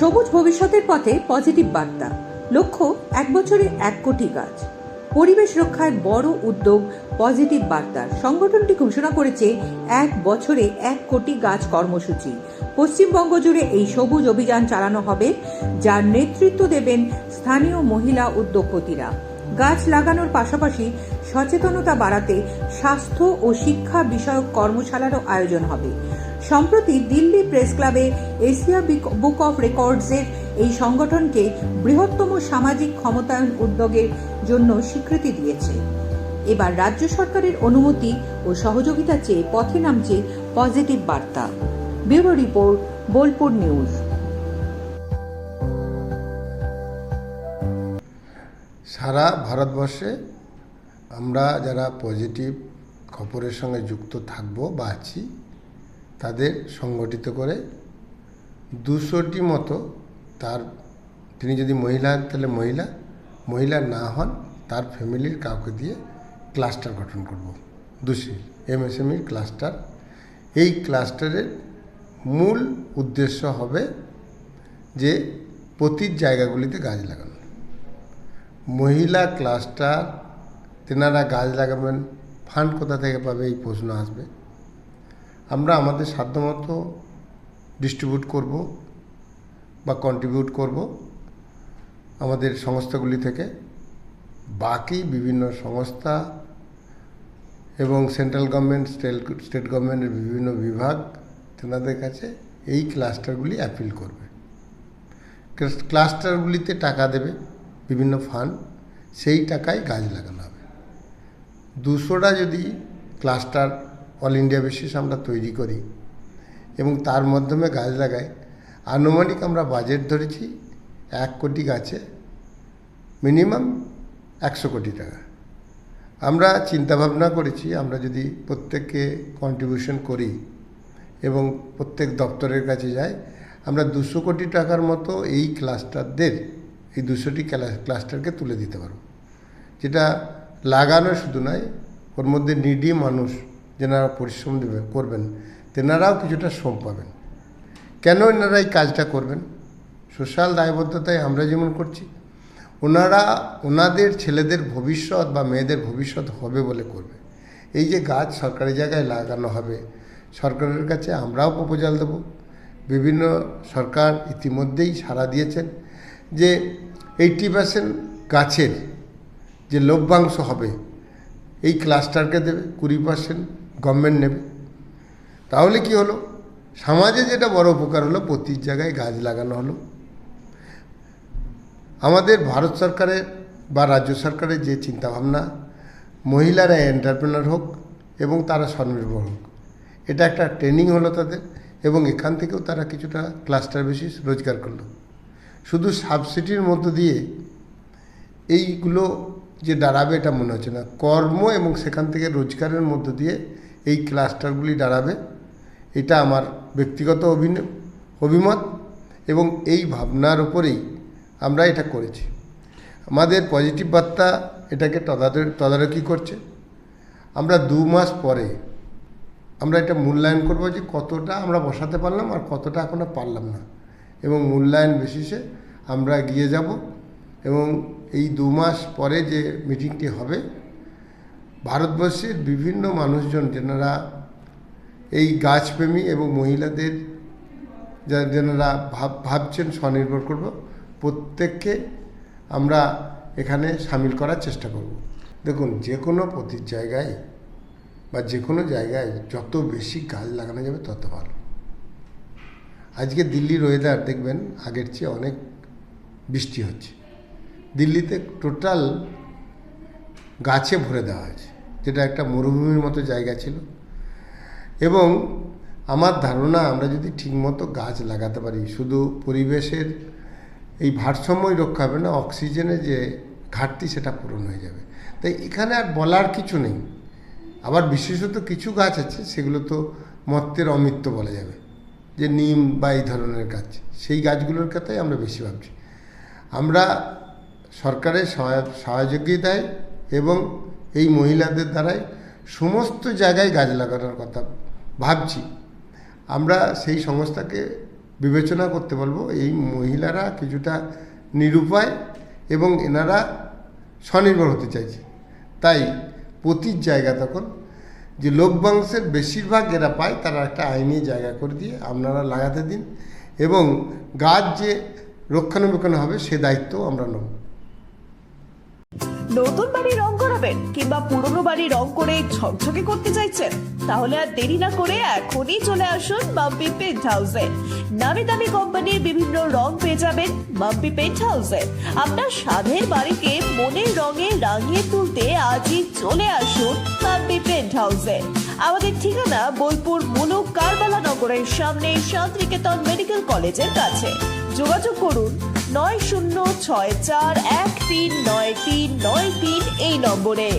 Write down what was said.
সবুজ ভবিষ্যতের পথে পজিটিভ বার্তা। লক্ষ্য, এক বছরে এক কোটি গাছ। পরিবেশ রক্ষায় বড় উদ্যোগ পজিটিভ বার্তা। সংগঠনটি ঘোষণা করেছে, এক বছরে এক কোটি গাছ কর্মসূচি। পশ্চিমবঙ্গ জুড়ে এই সবুজ অভিযান চালানো হবে, যার নেতৃত্ব দেবেন স্থানীয় মহিলা উদ্যোগপতিরা। গাছ লাগানোর পাশাপাশি সচেতনতা বাড়াতে স্বাস্থ্য ও শিক্ষা বিষয়ক কর্মশালারও আয়োজন হবে। সম্প্রতি দিল্লি প্রেস ক্লাবে এশিয়া বুক অফ রেকর্ডসের এই সংগঠনকে বৃহত্তম সামাজিক ক্ষমতায়ন উদ্যোগের জন্য স্বীকৃতি দিয়েছে। এবার রাজ্য সরকারের অনুমতি ও সহযোগিতা চেয়ে পথে নামছে পজিটিভ বার্তা। Bureau report, Bolpur news. সারা ভারতবর্ষে আমরা যারা পজিটিভ খবরের সঙ্গে যুক্ত থাকব বা আছি তাদের সংগঠিত করে দুশোটি মতো তার, তিনি যদি মহিলা, তাহলে মহিলা মহিলা না হন তার ফ্যামিলির কাউকে দিয়ে ক্লাস্টার গঠন করব দুশি এমএসএমইর ক্লাস্টার। এই ক্লাস্টারের মূল উদ্দেশ্য হবে যে প্রতি জায়গাগুলিতে গাছ লাগানো। মহিলা ক্লাস্টার, তেনারা গাছ লাগাবেন, ফান্ড কোথা থেকে পাবে এই প্রশ্ন আসবে। আমরা আমাদের সাধ্যমতো ডিস্ট্রিবিউট করব বা কন্ট্রিবিউট করব আমাদের সংস্থাগুলি থেকে। বাকি বিভিন্ন সংস্থা এবং সেন্ট্রাল গভর্নমেন্ট স্টেট স্টেট গভর্নমেন্টের বিভিন্ন বিভাগ তেনাদের কাছে এই ক্লাস্টারগুলি অ্যাপিল করবে। ক্লাস্টারগুলিতে টাকা দেবে বিভিন্ন ফান্ড সেই টাকায় গাছ লাগানো হবে। দুশোটা যদি ক্লাস্টার অল ইন্ডিয়া বেসিস আমরা তৈরি করি। এবং তার মাধ্যমে গাছ লাগাই। আনুমানিক আমরা বাজেট ধরেছি এক কোটি গাছে মিনিমাম একশো কোটি টাকা। আমরা চিন্তাভাবনা করেছি, আমরা যদি প্রত্যেককে কন্ট্রিবিউশন করি এবং প্রত্যেক দপ্তরের কাছে যাই, আমরা দুশো কোটি টাকার মতো এই ক্লাস্টারদের এই দুশোটি ক্লাস্টারকে তুলে দিতে পারব। যেটা লাগানো শুধু নয়, ওর মধ্যে নিডি মানুষ যেনারা পরিশ্রম দেবে, করবেন। তেনারাও কিছুটা শ্রম পাবেন। কেন এনারা এই কাজটা করবেন? সোশ্যাল দায়বদ্ধতায় আমরা যেমন করছি, ওনারা ওনাদের ছেলেদের ভবিষ্যৎ বা মেয়েদের ভবিষ্যৎ হবে বলে করবে। এই যে গাছ সরকারি জায়গায় লাগানো হবে, সরকারের কাছে আমরাও প্রপোজাল দেব। বিভিন্ন সরকার ইতিমধ্যেই সাড়া দিয়েছেন যে এইটি পার্সেন্ট গাছের যে লভ্যাংশ হবে, এই ক্লাস্টারকে দেবে, কুড়ি পার্সেন্ট গভর্নমেন্ট নেবে। তাহলে কি হলো? সমাজে যেটা বড় উপকার হলো প্রতি জায়গায় গাছ লাগানো হলো। আমাদের ভারত সরকারের বা রাজ্য সরকারের যে চিন্তাভাবনা, মহিলারা এন্টারপ্রেনার হোক এবং তারা স্বনির্ভর হোক, এটা একটা ট্রেনিং হলো তাদের এবং এখান থেকেও তারা কিছুটা ক্লাস্টার বেসিস রোজগার করল। শুধু সাবসিডির মধ্য দিয়ে এইগুলো যে দাঁড়াবে এটা মনে হচ্ছে না। কর্ম এবং সেখান থেকে রোজগারের মধ্য দিয়ে এই ক্লাস্টারগুলি দাঁড়াবে। এটা আমার ব্যক্তিগত অভিমত এবং এই ভাবনার উপরেই আমরা এটা করেছি। আমাদের পজিটিভ বার্তা এটাকে তদারকি করছে। আমরা দু মাস পরে আমরা এটা মূল্যায়ন করব যে কতটা আমরা বসাতে পারলাম আর কতটা এখনও পারলাম না। এবং মূল্যায়ন বেসিসে আমরা গিয়ে যাব এবং এই দু মাস পরে যে মিটিংটি হবে ভারতবর্ষের বিভিন্ন মানুষজন, যেনারা এই গাছপ্রেমী এবং মহিলাদের যা, যেনারা ভাব, ভাবছেন স্বনির্ভর করব, প্রত্যেককে আমরা এখানে সামিল করার চেষ্টা করব। দেখুন, যে কোনো প্রতি জায়গায় বা যে কোনো জায়গায় যত বেশি গাছ লাগানো যাবে তত ভালো। আজকে দিল্লির ওয়েদার দেখবেন, আগের চেয়ে অনেক বৃষ্টি হচ্ছে। দিল্লিতে টোটাল গাছে ভরে দেওয়া হয়েছে। যেটা একটা মরুভূমির মতো জায়গা ছিল। এবং আমার ধারণা আমরা যদি ঠিকমতো গাছ লাগাতে পারি, শুধু পরিবেশের এই ভারসাম্যই রক্ষা হবে না, অক্সিজেনের যে ঘাটতি সেটা পূরণ হয়ে যাবে। তাই এখানে আর বলার কিছু নেই। আবার বিশেষত কিছু গাছ আছে, সেগুলো তো মত্তের অমিত্ব বলা যাবে। যে নিম বা এই ধরনের গাছ, সেই গাছগুলোর কথাই আমরা বেশি ভাবছি। আমরা সরকারের সহায়- সহযোগিতায় এবং এই মহিলাদের দ্বারাই সমস্ত জায়গায় গাছ লাগানোর কথা ভাবছি। আমরা সেই সংস্থাকে বিবেচনা করতে বলব, এই মহিলারা কিছুটা নিরুপায় এবং এনারা স্বনির্ভর হতে চাইছে। তাই পতির জায়গা তখন যে লভ্যাংশের বেশিরভাগ এরা পায়, তারা একটা আইনি জায়গা করে দিয়ে আপনারা লাগাতে দিন এবং গাছ যে রক্ষণাবেক্ষণ হবে, সে দায়িত্ব আমরা নেব। নতুন বাড়ি রং করাবেন কিংবা পুরনো বাড়ি রং করে ঝকঝকে করতে চাইছেন, তাহলে আর দেরি না করে এখনই চলে আসুন মাম্পি পেন্ট হাউসে নামি দামি কোম্পানির বিভিন্ন রং পেয়ে যাবেন মাম্পি পেন্ট হাউসে আপনার স্বাদের বাড়িকে মনের রঙে রাঙিয়ে তুলতে আজই চলে আসুন মাম্পি পেন্ট হাউসে আমাদের ঠিকানা বোলপুর মুলুক কারবালা নগরের সামনে শান্তিনিকেতন মেডিকেল কলেজের কাছে। যোগাযোগ করুন নয় শূন্য ছয় চার এক তিন নয় তিন নয় তিন এই নম্বরে।